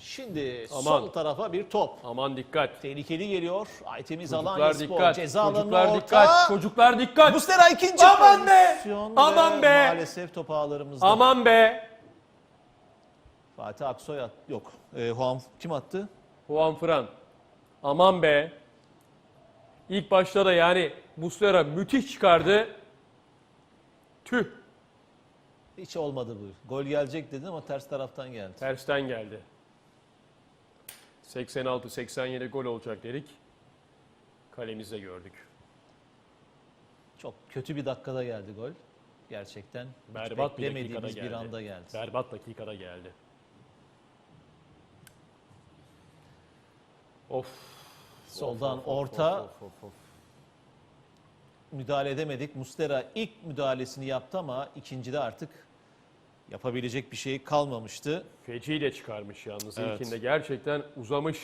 Şimdi Aman. sol tarafa bir top. Aman dikkat. Tehlikeli geliyor. Aytemiz Alanya Spor. dikkat. Ceza alanına Çocuklar orta. dikkat. Çocuklar dikkat. Mustera ikinci Aman be! pozisyon Aman be! Maalesef top ağlarımızda. Aman be. Fatih Aksoy at. Yok. E, Juan kim attı? Juan Fran. Aman be. İlk başta da yani Muslera müthiş çıkardı. Tüh. Hiç olmadı bu. Gol gelecek dedin ama ters taraftan geldi. Tersten geldi. 86-87 gol olacak dedik. Kalemizde gördük. Çok kötü bir dakikada geldi gol. Gerçekten Berbat bir dakikada geldi. bir anda geldi. Berbat dakikada geldi. Of. Soldan of, of, orta. of, of, of. Müdahale edemedik. Mustera ilk müdahalesini yaptı ama ikincide artık yapabilecek bir şey kalmamıştı. Feci de çıkarmış yalnız. Evet. İlkinde gerçekten uzamış.